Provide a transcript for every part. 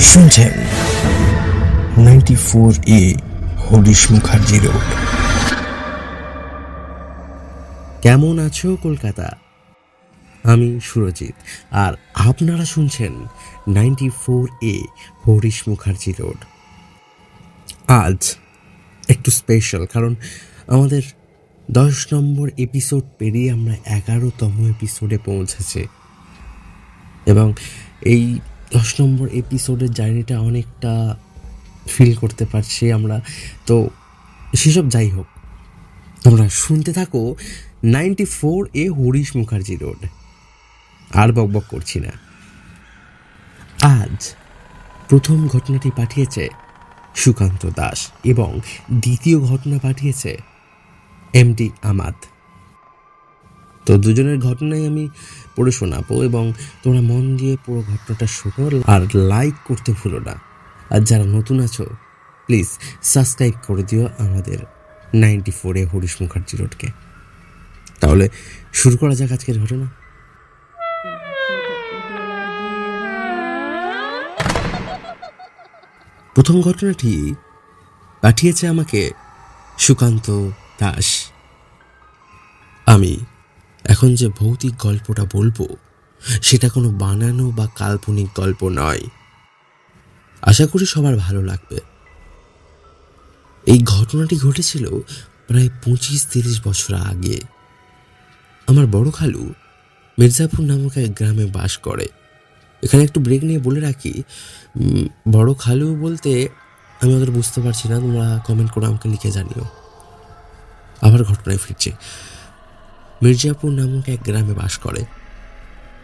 শুনছেন ninety four A Harish Mukherjee road. কেমন আছো কলকাতা? আমি সুরজিৎ, আর আপনারা শুনছেন ninety four A Harish Mukherjee road. আজ একটু স্পেশাল কারণ আমাদের দশ নম্বর এপিসোড পেরিয়ে আমরা এগারোতম এপিসোডে পৌঁছেছে। এবং এই দশ নম্বর এপিসোডের জার্নিটা অনেকটা ফিল করতে পারছি আমরা। তো সেসব যাই হোক, তোমরা শুনতে থাকো ninety four A Harish Mukherjee road আর বকবক করছি না। আজ প্রথম ঘটনাটি পাঠিয়েছে সুকান্ত দাস এবং দ্বিতীয় ঘটনা পাঠিয়েছে এমডি আমাদ তো দুজনের ঘটনাই আমি পড়ে শোনাবো এবং তোমরা মন দিয়ে পুরো ঘটনাটা শোনো আর লাইক করতে ভুলো না। আর যারা নতুন আছো প্লিজ সাবস্ক্রাইব করে দিও আমাদের নাইনটি ফোরে হরিশ মুখার্জি রোডকে। তাহলে শুরু করা যাক আজকের ঘটনা। প্রথম ঘটনাটি পাঠিয়েছে আমাকে সুকান্ত দাস। আমি এখন যে ভৌতিক গল্পটা বলব, সেটা কোনো বানানো বা কাল্পনিক গল্প নয়। আশা করি সবার ভালো লাগবে। এই ঘটনাটি ঘটেছিল প্রায় পঁচিশ তিরিশ বছর আগে। আমার বড় খালু মির্জাপুর নামক এক গ্রামে বাস করে। এখানে একটু ব্রেক নিয়ে বলে রাখি বড় খালু বলতে আমি ওদের বুঝতে পারছি না, তোমরা কমেন্ট করে আমাকে লিখে জানিও। আবার ঘটনায় ফিরছে। মির্জাপুর নামক এক গ্রামে বাস করে।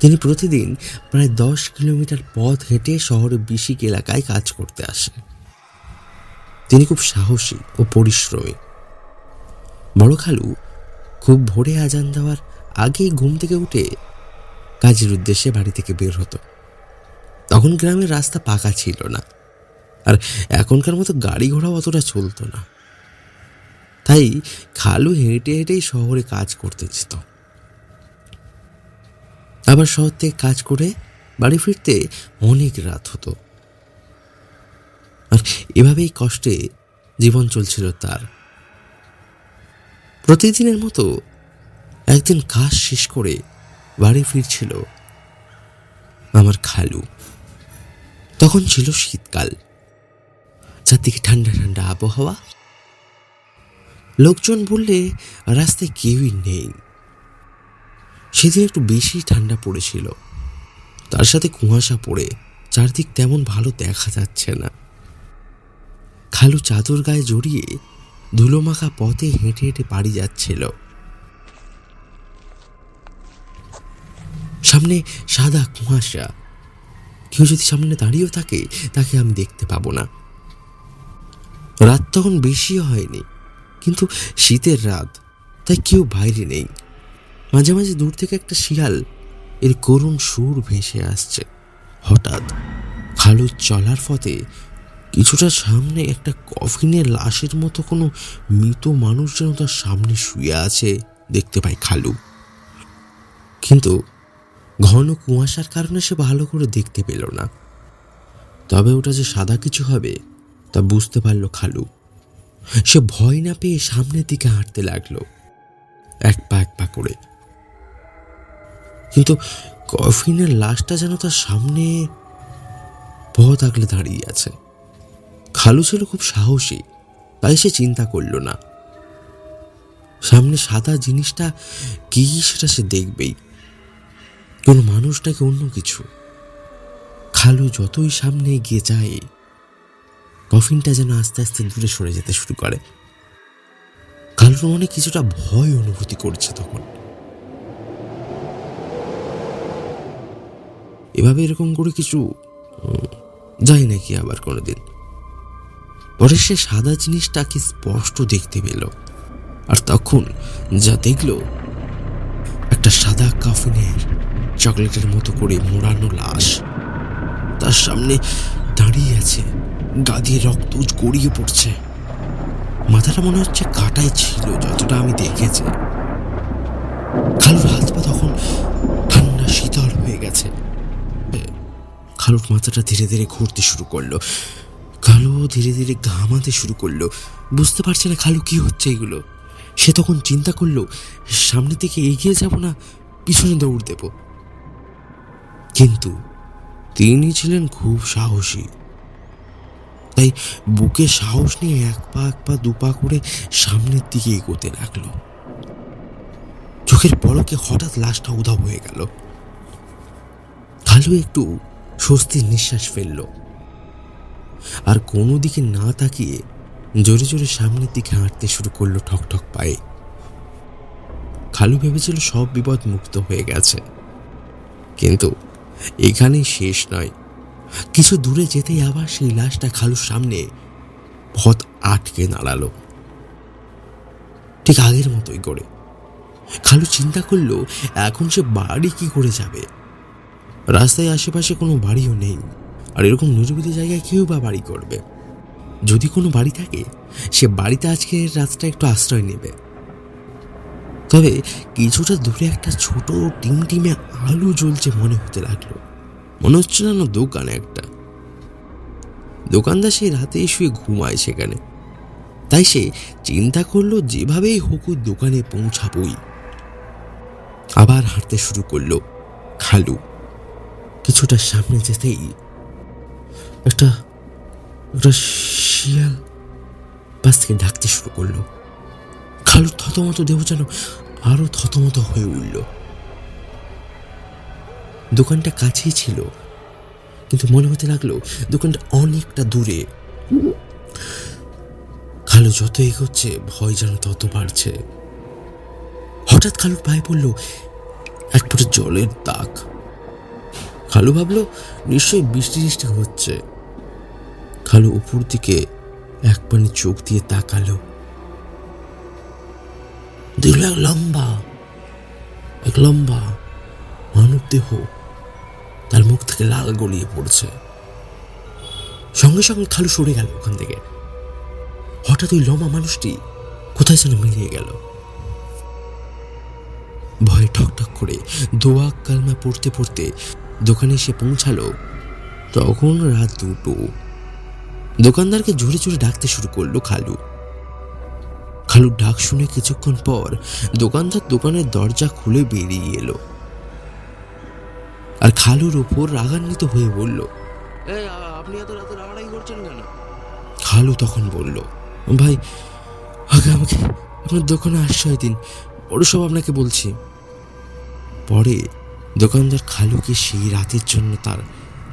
তিনি প্রতিদিন প্রায় দশ কিলোমিটার পথ হেঁটে শহরের বিশিক এলাকায় কাজ করতে আসে তিনি খুব সাহসী ও পরিশ্রমী। বড় খালু খুব ভোরে আজান দেওয়ার আগেই ঘুম থেকে উঠে কাজের উদ্দেশ্যে বাড়ি থেকে বের হতো। তখন গ্রামের রাস্তা পাকা ছিল না, আর এখনকার মতো গাড়ি ঘোড়া অতটা চলতো না। তাই খালু হেঁটে হেঁটেই শহরে কাজ করতে যেত। আবার শহর থেকে কাজ করে বাড়ি ফিরতে অনেক রাত হতো। আর এভাবেই কষ্টে জীবন চলছিল তার। প্রতিদিনের মতো একদিন কাজ শেষ করে বাড়ি ফিরছিল আমার খালু। তখন ছিল শীতকাল। চারদিকে ঠান্ডা ঠান্ডা আবহাওয়া। লোকজন বললে, রাস্তায় কেউই নেই। সেদিন একটু বেশি ঠান্ডা পড়েছিল। তার সাথে কুয়াশা পড়ে, চারদিক তেমন ভালো দেখা যাচ্ছে না। খালু চাদর গায়ে জড়িয়ে ধুলোমাখা পথে হেঁটে হেঁটে বাড়ি যাচ্ছিল। সামনে সাদা কুয়াশা। কেউ যদি সামনে দাঁড়িয়েও থাকে, তাকে আমি দেখতে পাবো না। রাত তখন বেশি হয়নি। কিন্তু শীতের রাত, তাই কেউ বাইরে নেই। মাঝে মাঝে দূর থেকে একটা শিয়াল এর করুণ সুর ভেসে আসছে। হঠাৎ খালুর চলার পথে কিছুটা সামনে একটা কফিনের লাশের মতো কোনো মৃত মানুষ যেন তার সামনে শুয়ে আছে দেখতে পাই খালু। কিন্তু ঘন কুয়াশার কারণে সে ভালো করে দেখতে পেল না। তবে ওটা যে সাদা কিছু হবে, তা বুঝতে পারল খালু। সে ভয় না পেয়ে সামনের দিকে হাঁটতে লাগল। এক পা এক পা করে। কিন্তু কফিনের লাশটা যেন তার সামনে পথ আগলে দাঁড়িয়ে আছে। খালু ছিল খুব সাহসী, তাই সে চিন্তা করল না। সামনে সাদা জিনিসটা কি সেটা সে দেখবেই। কোনো মানুষটাকে অন্য কিছু। খালু যতই সামনে এগিয়ে যায় কফিনটা যেন আস্তে আস্তে দূরে সরে যেতে শুরু করে। খালুর মনে কিছুটা ভয় অনুভূতি করছে তখন। এভাবে এরকম করে কিছু যায় নাকি আবার কোনোদিন। পরে সে সাদা জিনিসটাকে স্পষ্ট দেখতে পেল। আর তখন যা দেখল, একটা সাদা কাফিনের চকলেটের মতো করে মোড়ানো লাশ। তার সামনে দাঁড়িয়ে আছে গা দিয়ে রক্ত গড়িয়ে পড়ছে। মাথাটা মনে হচ্ছে কাটাই ছিল, যতটা আমি দেখেছি। কালুর হাত পা তখন ঠান্ডা, শীতল হয়ে গেছে। খালুর মাথাটা ধীরে ধীরে ঘুরতে শুরু করল। খালু ধীরে ধীরে ঘামাতে শুরু করল। বুঝতে পারছে না খালু কি হচ্ছে এগুলো। সে তখন চিন্তা করল, সামনের দিকে এগিয়ে যাব না, পিছনে দৌড় দেব। কিন্তু তিনি ছিলেন খুব সাহসী। তাই বুকে সাহস নিয়ে এক পা এক পা দু পা করে সামনের দিকে এগোতে লাগল। চোখের পলকে হঠাৎ লাশটা উধাও হয়ে গেল। খালু একটু স্বস্তির নিঃশ্বাস ফেলল। আর কোনো দিকে না তাকিয়ে জোরে জোরে সামনের দিকে হাঁটতে শুরু করল ঠক ঠক পায়ে। খালু ভেবেছিল সব বিপদ মুক্ত হয়ে গেছে। কিন্তু এখানেই শেষ নয়। কিছু দূরে যেতেই আবার সেই লাশটা খালুর সামনে পথ আটকে দাঁড়াল। ঠিক আগের মতোই করে। খালু চিন্তা করল, এখন সে বাড়ি কি করে যাবে? রাস্তায় আশেপাশে কোনো বাড়িও নেই, আর এরকম নিরিবিলি জায়গায় কেউ বা বাড়ি করবে? যদি কোনো বাড়ি থাকে, সে বাড়িতে আজকে রাতটা একটু আশ্রয় নেবে। তবে কিছুটা দূরে একটা ছোট টিম টিমে আলু জ্বলছে মনে হতে লাগল। মনে হচ্ছে না না দোকানে একটা। দোকানদার সেই রাতে শুয়ে ঘুমায় সেখানে। তাই সে চিন্তা করল যেভাবেই হোক দোকানে পৌঁছাবই। আবার হাঁটতে শুরু করল খালু। কিছুটা সামনে যেতেই একটা একটা শিয়াল পাশ থেকে ডাকতে শুরু করল। খালুর থতমত দেহ যেন আরও থতমত হয়ে উঠল। দোকানটা কাছেই ছিল। কিন্তু মনে হতে লাগল দোকানটা অনেকটা দূরে। খালু যত এগোচ্ছে, ভয় যেন তত বাড়ছে। হঠাৎ খালুর পায়ে পড়ল এক ফোঁটা জলের দাগ। খালু ভাবলো, নিশ্চয়ই বৃষ্টি বৃষ্টি হচ্ছে। খালু উপর দিকে এক পানি চোখ দিয়ে তাকালো। দেখল এক লম্বা এক লম্বা মানব দেহ। তার মুখ থেকে লাল গলিয়ে পড়ছে। সঙ্গে সঙ্গে খালু সরে গেল ওখান থেকে। হঠাৎ ওই লম্বা মানুষটি কোথায় যেন মিলিয়ে গেল। ভয়ে ঠকঠক করে দোয়া কালমা পড়তে পড়তে দোকানে এসে পৌঁছালো তখন রাত দুটো। দোকানদারকে জোরে জোরে ডাকতে শুরু করল খালু। খালুর ডাক শুনে কিছুক্ষণ পর দোকানদার দোকানের দরজা খুলে বেরিয়ে এলো। আর খালুর ওপর রাগান্বিত হয়ে বলল আপনি এত রাতে রাগারাগি করছেন কেন? খালু তখন বলল ভাই আগে আমাকে আপনার দোকানে আশ্রয় দিন বড় সব আপনাকে বলছি। পরে দোকানদার খালুকে সেই রাতের জন্য তার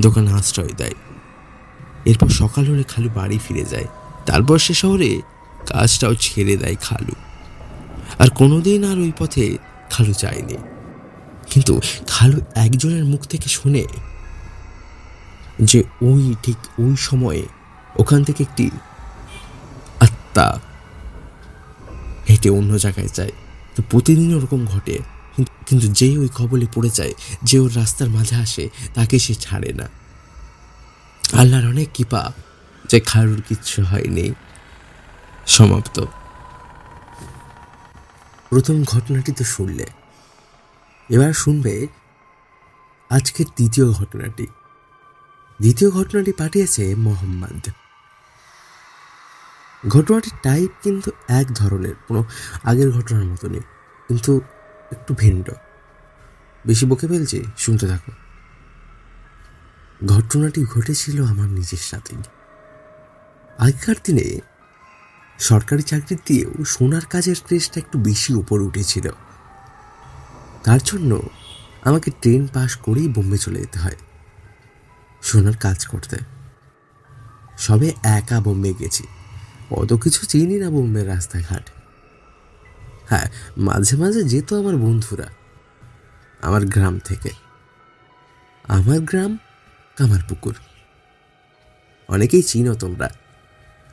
দোকানে আশ্রয় দেয়। এরপর সকাল হলে খালু বাড়ি ফিরে যায়। তারপর সে শহরে কাজটাও ছেড়ে দেয় খালু। আর কোনোদিন আর ওই পথে খালু যায়নি। কিন্তু খালু একজনের মুখ থেকে শুনে যে ওই ঠিক ওই সময়ে ওখান থেকে একটি আত্মা হেঁটে অন্য জায়গায় যায়। তো প্রতিদিন ওরকম ঘটে। কিন্তু- যে ওই কবলে পড়ে যায়, যে ওর রাস্তার মাঝে আসে, তাকে সে ছাড়ে না। আল্লাহর অনেক কৃপা যে খারুর কিচ্ছু হয়নি। সমাপ্ত। প্রথম ঘটনাটি তো শুনলে। এবার শুনবে আজকের দ্বিতীয় ঘটনাটি। দ্বিতীয় ঘটনাটি পাঠিয়েছে মোহাম্মদ। ঘটনাটির টাইপ কিন্তু এক ধরনের, কোনো আগের ঘটনার মতনই, কিন্তু একটু ভিন্ন। বেশি বকে ফেলছি, শুনতে থাকো। ঘটনাটি ঘটেছিল আমার নিজের সাথেই। আগেকার দিনে সরকারি চাকরি দিয়েও সোনার কাজের ক্রেজটা একটু বেশি উপরে উঠেছিল। তার জন্য আমাকে ট্রেন পাস করেই বোম্বে চলে যেতে হয়। সোনার কাজ করতে। সবে একা বোম্বে গেছি। অত কিছু চিনি না বোম্বের রাস্তাঘাট। হ্যাঁ মাঝে মাঝে যেত আমার বন্ধুরা। আমার গ্রাম থেকে। আমার গ্রাম কামারপুকুর। অনেকেই চিনো তোমরা।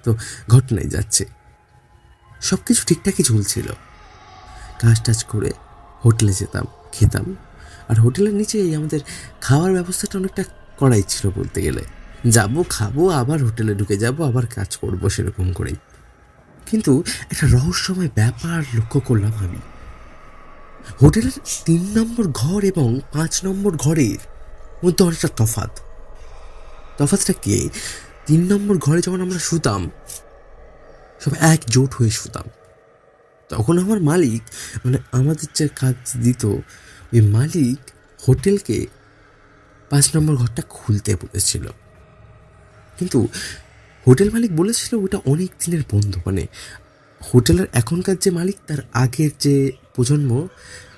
তো ঘটনায় যাচ্ছে। সব কিছু ঠিকঠাকই চলছিল। কাজ টাজ করে হোটেলে যেতাম, খেতাম। আর হোটেলের নিচেই আমাদের খাওয়ার ব্যবস্থাটা অনেকটা করাই ছিল বলতে গেলে। যাব, খাব, আবার হোটেলে ঢুকে যাব, আবার কাজ করব সেরকম করেই। কিন্তু একটা রহস্যময় ব্যাপার লক্ষ্য করলাম আমি। হোটেলের তিন নম্বর ঘর এবং পাঁচ নম্বর ঘরের মধ্যে অনেকটা তফাৎ। তফাৎটা কে? তিন নম্বর ঘরে যখন আমরা শুতাম, সব একজোট হয়ে শুতাম। তখন আমার মালিক মানে আমাদের যে কাজ দিত, ওই মালিক হোটেলকে পাঁচ নম্বর ঘরটা খুলতে বলেছিল। কিন্তু হোটেল মালিক বলেছিল ওটা অনেক দিনের বন্ধ। মানে হোটেলের এখনকার যে মালিক, তার আগের যে প্রজন্ম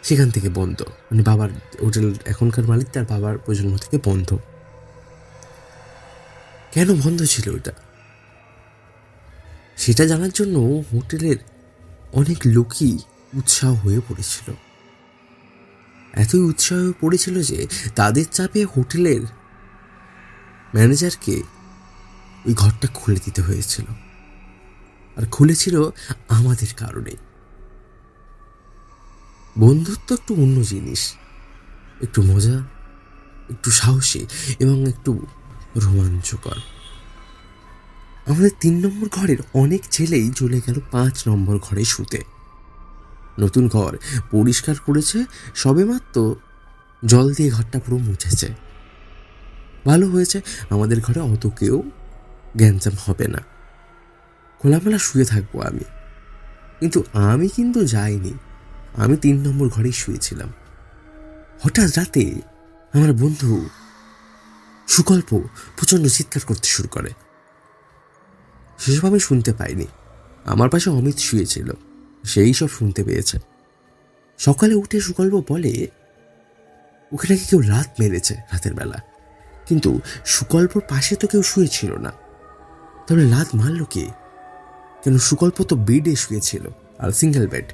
সেখান থেকে বন্ধ। মানে বাবার হোটেল এখনকার মালিক, তার বাবার প্রজন্ম থেকে বন্ধ। কেন বন্ধ ছিল ওটা? সেটা জানার জন্য হোটেলের অনেক লোকই উৎসাহ হয়ে পড়েছিল। এতই উৎসাহ হয়ে পড়েছিল যে তাদের চাপে হোটেলের ম্যানেজারকে ওই ঘরটা খুলে দিতে হয়েছিল। আর খুলেছিল আমাদের কারণে। বন্ধুত্ব একটু অন্য জিনিস। একটু মজা, একটু সাহসী এবং একটু রোমাঞ্চকর। আমাদের তিন নম্বর ঘরের অনেক ছেলেই চলে গেল পাঁচ নম্বর ঘরে শুতে। নতুন ঘর পরিষ্কার করেছে, সবেমাত্র জল দিয়ে ঘরটা পুরো মুছেছে। ভালো হয়েছে, আমাদের ঘরে অত কেউ গ্যাঞ্জাম হবে না। খোলামেলা শুয়ে থাকব আমি। কিন্তু আমি কিন্তু যাইনি। আমি তিন নম্বর ঘরেই শুয়েছিলাম। হঠাৎ রাতে আমার বন্ধু সুকল্প প্রচণ্ড চিৎকার করতে শুরু করে। সেসব আমি শুনতে পাইনি। আমার পাশে অমিত শুয়েছিল। সেই সব শুনতে পেয়েছে। সকালে উঠে সুকল্প বলে, ওকে নাকি কেউ রাত মেরেছে রাতের বেলা। কিন্তু সুকল্পর পাশে তো কেউ শুয়েছিল না। তাহলে লাত মারলো কে? কেন সুকল্প তো বেডে শুয়েছিল, আর সিঙ্গেল বেড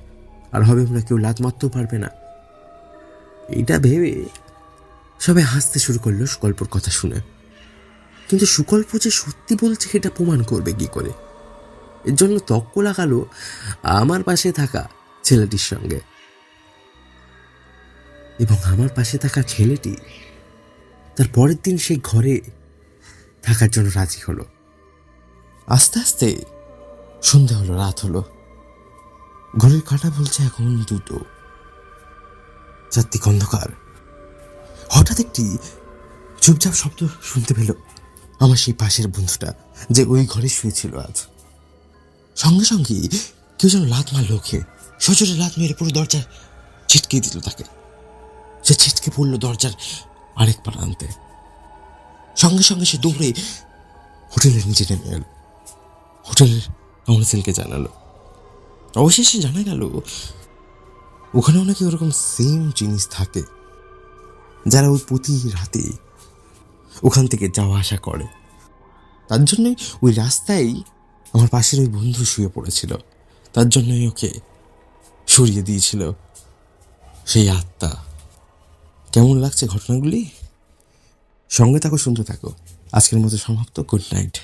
আর হবে না কেউ লাত মারতেও পারবে না। এইটা ভেবে সবাই হাসতে শুরু করল সুকল্পর কথা শুনে। কিন্তু সুকল্প যে সত্যি বলছে সেটা প্রমাণ করবে কি করে? এর জন্য তক্ক লাগালো আমার পাশে থাকা ছেলেটির সঙ্গে। এবং আমার পাশে থাকা ছেলেটি তার পরের দিন সেই ঘরে থাকার জন্য রাজি হলো। আস্তে আস্তে সন্ধে হলো, রাত হলো। ঘরের কাটা বলছে এখন দুটো। চারদিক অন্ধকার। হঠাৎ একটি চুপচাপ শব্দ শুনতে পেল। আমার সেই পাশের বন্ধুটা যে ওই ঘরে শুয়েছিল আজ। সঙ্গে সঙ্গে কেউ যেন লাত মারল ওকে। সজোরে লাত মেরে পুরো দরজা ছিটকে দিল তাকে। সে ছিটকে পড়ল দরজার আরেক প্রান্তে সঙ্গে সঙ্গে সে দৌড়ে হোটেলের নিচে নেমে এলো। হোটেলের কাউন্সিলকে জানালো। অবশেষে জানা গেল, ওখানেও নাকি ওরকম সেম জিনিস থাকে, যারা ওই প্রতি রাতে ওখান থেকে যাওয়া আসা করে। তার জন্যই ওই রাস্তায় আমার পাশের ওই বন্ধু শুয়ে পড়েছিল। তার জন্যই ওকে সরিয়ে দিয়েছিল। সেই আত্মা। কেমন লাগছে ঘটনাগুলি? সঙ্গে থাকো শুনতে থাকো। আজকের মতো সমাপ্ত। Good night.